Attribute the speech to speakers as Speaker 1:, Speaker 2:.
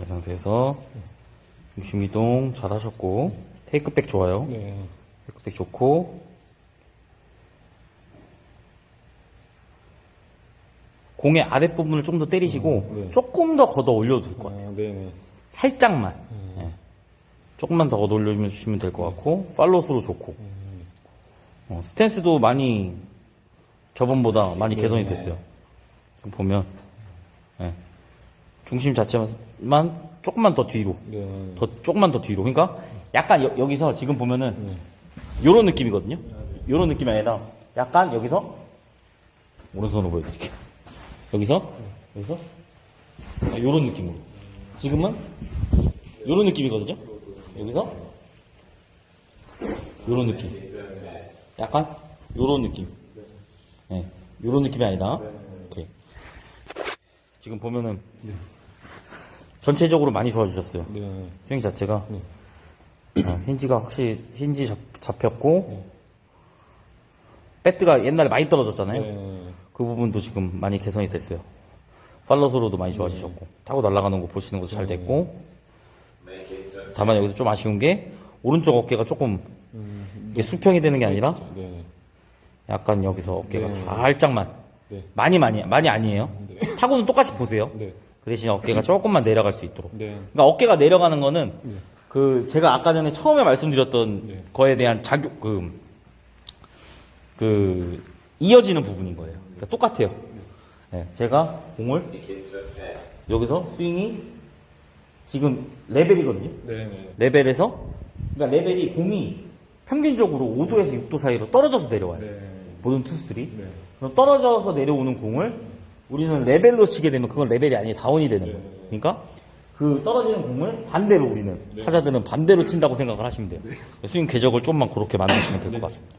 Speaker 1: 이 상태에서 중심 이동 잘 하셨고 테이크백 좋아요.
Speaker 2: 네.
Speaker 1: 테이크백 좋고 공의 아랫부분을 좀 더 때리시고
Speaker 2: 음, 네.
Speaker 1: 조금 더 걷어 올려도 될 것 같아요.
Speaker 2: 아, 네네.
Speaker 1: 살짝만. 예. 조금만 더 걷어 올려주시면 될 것 같고 팔로스로 좋고 어, 스탠스도 많이 저번보다 많이 개선이 됐어요. 지금 보면 예. 중심 자체만 조금만 더 뒤로
Speaker 2: 네.
Speaker 1: 더 조금만 더 뒤로. 그러니까 약간 여, 기서 지금 보면은
Speaker 2: 네.
Speaker 1: 요런 느낌이거든요. 요런 느낌이 아니라 약간 여기서 오른손으로 보여드릴게요. 여기서 여기서 아, 요런 느낌으로. 지금은 요런 느낌이거든요. 여기서 요런 느낌. 약간 요런 느낌. 네. 요런 느낌이 아니라 이렇게. 지금 보면은 전체적으로 많이 좋아지셨어요.
Speaker 2: 네.
Speaker 1: 스윙 자체가 어, 힌지가 확실히 힌지 잡, 잡혔고 배트가 옛날에 많이 떨어졌잖아요.
Speaker 2: 네.
Speaker 1: 그 부분도 지금 많이 개선이 됐어요. 팔로스로도 많이 좋아지셨고 타고 날아가는 거 보시는 것도 잘 됐고 다만 여기서 좀 아쉬운 게 오른쪽 어깨가 조금 이게 수평이 되는 게 아니라
Speaker 2: 네.
Speaker 1: 약간 여기서 어깨가
Speaker 2: 네.
Speaker 1: 살짝만
Speaker 2: 네.
Speaker 1: 많이 많이 많이 아니에요. 타고는 똑같이 보세요.
Speaker 2: 네.
Speaker 1: 그 대신 어깨가 조금만 내려갈 수 있도록.
Speaker 2: 네.
Speaker 1: 그러니까 어깨가 내려가는 거는
Speaker 2: 네.
Speaker 1: 그 제가 아까 전에 처음에 말씀드렸던
Speaker 2: 네.
Speaker 1: 거에 대한 작용 그, 그 이어지는 부분인 거예요. 그러니까 똑같아요. 네, 제가 공을 여기서 스윙이 지금 레벨이거든요.
Speaker 2: 네. 네.
Speaker 1: 레벨에서 그러니까 레벨이 공이 평균적으로 5도에서 6도 사이로 떨어져서 내려와요.
Speaker 2: 네.
Speaker 1: 모든 투수들이.
Speaker 2: 네.
Speaker 1: 그럼 떨어져서 내려오는 공을 우리는 레벨로 치게 되면 그건 레벨이 아니에요. 다운이 되는 거예요. 그러니까 그 떨어지는 공을 반대로 우리는 타자들은 반대로 친다고 생각을 하시면 돼요. 스윙 궤적을 좀만 그렇게 만드시면 될 것 같습니다.